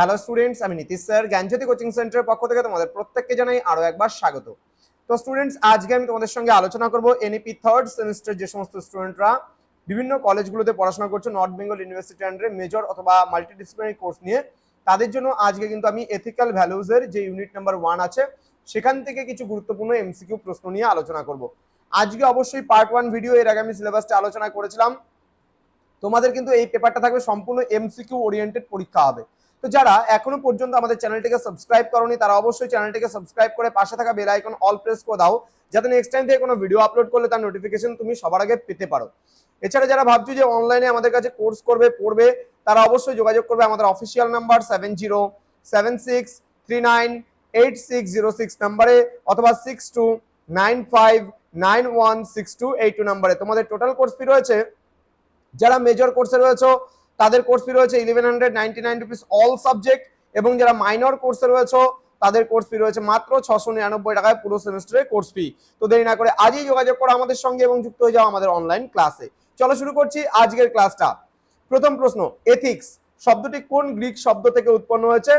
Hello students আমি Nitish sir, জ্ঞানজ্যোতি coaching সেন্টারের পক্ষ থেকে তোমাদের প্রত্যেককে জানাই আরও একবার স্বাগত। তো স্টুডেন্টস আজকে আমি তোমাদের সঙ্গে আলোচনা করব এনইপি থার্ড সেমিস্টার যে সমস্ত স্টুডেন্টরা বিভিন্ন কলেজগুলোতে পড়াশোনা করছ নর্থ বেঙ্গল ইউনিভার্সিটি আন্ডারে মেজর অথবা মাল্টিডিসিপ্লিনারি কোর্স নিয়ে। তাদের জন্য আজকে কিন্তু আমি এথিক্যাল ভ্যালুজের যে ইউনিট নাম্বার ওয়ান আছে, সেখান থেকে কিছু গুরুত্বপূর্ণ এমসিকিউ প্রশ্ন নিয়ে আলোচনা করব। আজকে অবশ্যই পার্ট ওয়ান ভিডিও এর আগে আমি সিলেবাসটা আলোচনা করেছিলাম। তোমাদের কিন্তু এই পেপারটা থাকবে, সম্পূর্ণ এমসিকিউ ওরিয়েন্টেড পরীক্ষা হবে। তো যারা এখনও পর্যন্ত আমাদের চ্যানেলটিকে সাবস্ক্রাইব করনি, তারা অবশ্যই চ্যানেলটিকে সাবস্ক্রাইব করে পাশে থাকা বেল আইকন অল প্রেস করে দাও, যাতে নেক্সট টাইম থেকে কোনো ভিডিও আপলোড করলে তার নোটিফিকেশন তুমি সবার আগে পেতে পারো। এছাড়া যারা ভাবছ যে অনলাইনে আমাদের কাছে কোর্স করবে, পড়বে, তারা অবশ্যই যোগাযোগ করবে আমাদের official number seven zero seven six three nine eight six zero six নাম্বারে অথবা six two nine five nine one six two eight two নাম্বারে তোমাদের টোটাল কোর্স ফি রয়েছে, যারা মেজর কোর্সে রয়েছে তাদের কোর্স ফি রয়েছে eleven hundred ninety nine rupees all subject এবং যারা মাইনর কোর্সে রয়েছে, তাদের কোর্স ফি রয়েছে মাত্র ছশো নিরানব্বই টাকায় পুরো সেমিস্টারের কোর্স ফি তো দেরি না করে আজই যোগাযোগ করো আমাদের সঙ্গে এবং যুক্ত হয়ে যাও আমাদের অনলাইন ক্লাসে চলো শুরু করছি আজকের ক্লাসটা প্রথম প্রশ্ন এথিক্স শব্দটি কোন গ্রিক শব্দ থেকে উৎপন্ন হয়েছে?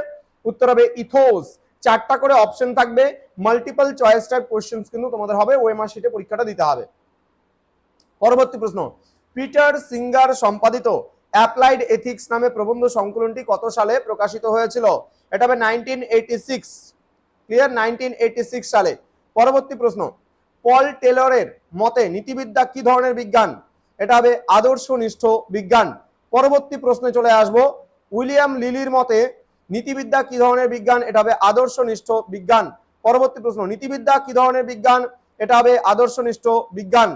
উত্তর হবে ইথোস। চারটা করে অপশন থাকবে মাল্টিপল চয়েস টাইপ কোশ্চেন্স কিন্তু তোমাদের হবে, ওএমআর শিটে পরীক্ষাটা দিতে হবে। পরবর্তী প্রশ্ন, পিটার সিঙ্গার সম্পাদিত অ্যাপ্লাইড এথিক্স নামে প্রবন্ধ সংকলনটি কত সালে প্রকাশিত হয়েছিল? এটা হবে nineteen eighty six. Clear? Nineteen eighty six সালে। পরবর্তী প্রশ্ন। পল টেলরের মতে নীতিবিদ্যা কি ধরনের বিজ্ঞান? এটা হবে আদর্শনিষ্ঠ বিজ্ঞান। পরবর্তী প্রশ্নে চলে আসব। উইলিয়াম লিলির মতে নীতিবিদ্যা কি ধরনের বিজ্ঞান? এটা হবে আদর্শনিষ্ঠ বিজ্ঞান। পরবর্তী প্রশ্ন। নীতিবিদ্যা কি ধরনের বিজ্ঞান? এটা হবে আদর্শনিষ্ঠ বিজ্ঞান।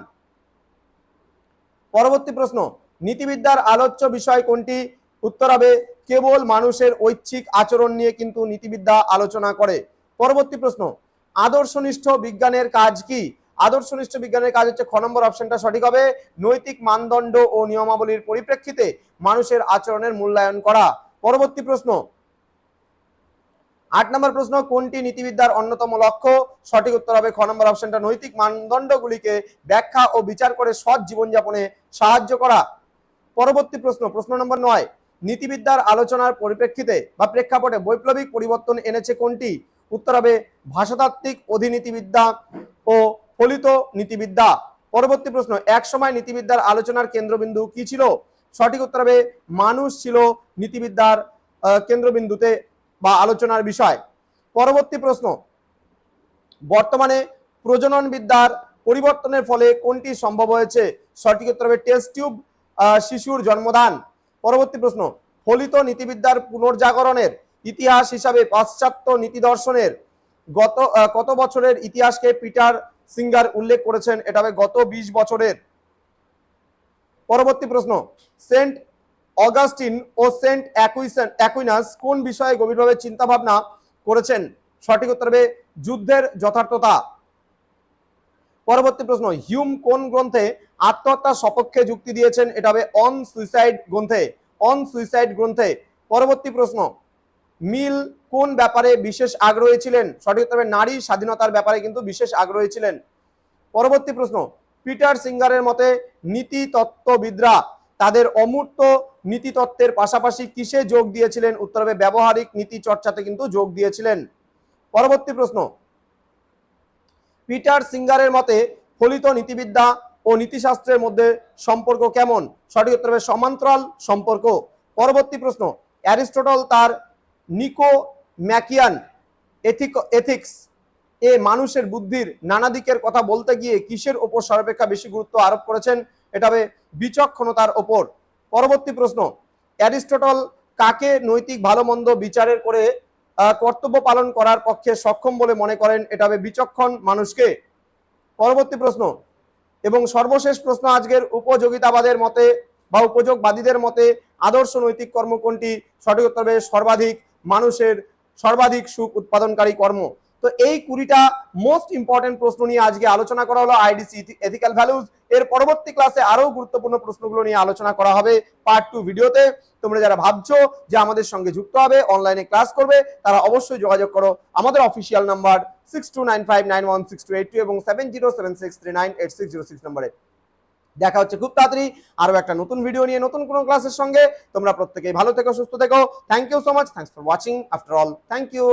পরবর্তী প্রশ্ন। নীতিবিদ্যার আলোচ্য বিষয় কোনটি? উত্তর হবে, কেবল মানুষের ঐচ্ছিক আচরণ নিয়ে কিন্তু নীতিবিদ্যা আলোচনা করে। পরবর্তী প্রশ্ন, আদর্শনিষ্ঠ বিজ্ঞানের কাজ কি? আদর্শনিষ্ঠ বিজ্ঞানের কাজ হচ্ছে খ নম্বর অপশনটা সঠিক হবে, নৈতিক মানদণ্ড ও নিয়মাবলীর পরিপ্রেক্ষিতে মানুষের আচরণের মূল্যায়ন করা। পরবর্তী প্রশ্ন, আট নম্বর প্রশ্ন, কোনটি নীতিবিদ্যার অন্যতম লক্ষ্য? সঠিক উত্তর হবে, খ নম্বর অপশনটা নৈতিক মানদণ্ডগুলিকে ব্যাখ্যা ও বিচার করে সৎ জীবনযাপনে সাহায্য করা। পরবর্তী প্রশ্ন প্রশ্ন নম্বর নয়, নীতিবিদ্যার আলোচনার পরিপ্রেক্ষিতে বা প্রেক্ষাপটে বৈপ্লবিক পরিবর্তন এনেছে কোনটি? উত্তর হবে ভাষাতাত্ত্বিক অধিনীতিবিদ্যা ও ফলিত নীতিবিদ্যা। পরবর্তী প্রশ্ন, এক সময় নীতিবিদ্যার আলোচনার কেন্দ্রবিন্দু কি ছিল? সঠিক উত্তর হবে মানুষ ছিল নীতিবিদ্যার কেন্দ্রবিন্দুতে বা আলোচনার বিষয়। পরবর্তী প্রশ্ন, বর্তমানে প্রজনন বিদ্যার পরিবর্তনের ফলে কোনটি সম্ভব হয়েছে? সঠিক উত্তর হবে টেস্ট টিউব শিশুর জন্মদান। পরবর্তী প্রশ্ন, ফলিত নীতিবিদ্যার পুনর্জাগরণের ইতিহাস হিসাবে পাশ্চাত্য নীতি দর্শনের গত কত বছরের ইতিহাসকে পিটার সিঙ্গার উল্লেখ করেছেন, এটা হবে গত বিশ বছরের। পরবর্তী প্রশ্ন, সেন্ট অগাস্টিন ও সেন্ট অ্যাকুইনাস কোন বিষয়ে গভীরভাবে চিন্তা ভাবনা করেছেন? সঠিক উত্তর হবে, যুদ্ধের যথার্থতা। পরবর্তী প্রশ্ন, হিউম কোন গ্রন্থে আত্মহত্যার সপক্ষে যুক্তি দিয়েছেন? এটা হবে অন সুইসাইড গ্রন্থে, অন সুইসাইড গ্রন্থে। পরবর্তী প্রশ্ন, মিল কোন ব্যাপারে বিশেষ আগ্রহী ছিলেন? সঠিক উত্তর নারী, স্বাধীনতার ব্যাপারে কিন্তু বিশেষ আগ্রহী ছিলেন। পরবর্তী প্রশ্ন, পিটার সিঙ্গারের মতে নীতি তত্ত্ববিদরা তাদের অমূর্ত নীতি তত্ত্বের পাশাপাশি কিসে যোগ দিয়েছিলেন? উত্তর হবে ব্যবহারিক নীতি চর্চাতে কিন্তু যোগ দিয়েছিলেন। পরবর্তী প্রশ্ন পিটার সিঙ্গারের মতে, ফলিত নীতিবিদ্যা ও নীতিশাস্ত্রের মধ্যে সম্পর্ক কেমন? সঠিক উত্তর হবে সমান্তরাল সম্পর্ক। পরবর্তী প্রশ্ন, অ্যারিস্টটল তার নিকো ম্যাকিয়ান এথিক এথিক্স এ মানুষের বুদ্ধির নানা দিকের কথা বলতে গিয়ে কিসের ওপর সর্বাপেক্ষা বেশি গুরুত্ব আরোপ করেছেন? এটা হবে বিচক্ষণতার ওপর। পরবর্তী প্রশ্ন, অ্যারিস্টটল কাকে নৈতিক ভালো মন্দ বিচারের করে কর্তব্য পালন করার পক্ষে সক্ষম বলে মনে করেন, এটা হবে বিচক্ষণ মানুষকে। পরবর্তী প্রশ্ন, এবং সর্বশেষ প্রশ্ন আজকের উপযোগিতাবাদের মতে বা উপযোগবাদীদের মতে আদর্শ নৈতিক কর্ম কোনটি? সঠিক উত্তর সর্বাধিক মানুষের সর্বাধিক সুখ উৎপাদনকারী কর্ম। তো এই কুড়িটা মোস্ট ইম্পর্টেন্ট প্রশ্ন নিয়ে আজকে আলোচনা করা হলো আইডিসি এথিক্যাল ভ্যালুজ এর পরবর্তী ক্লাসে আরও গুরুত্বপূর্ণ প্রশ্নগুলো নিয়ে আলোচনা করা হবে পার্ট টু ভিডিওতে তোমরা যারা ভাবছ যে আমাদের সঙ্গে যুক্ত হবে অনলাইনে ক্লাস করবে, তারা অবশ্যই যোগাযোগ করো। আমাদের official number six two nine five nine one six two eight two এবং seven zero seven six three nine eight six zero six নম্বরে। দেখা হচ্ছে খুব তাড়াতাড়ি আরও একটা নতুন ভিডিও নিয়ে নতুন কোনো ক্লাসের সঙ্গে। তোমরা প্রত্যেকেই ভালো থেকো, সুস্থ থেকো। Thank you so much thanks for watching after all thank you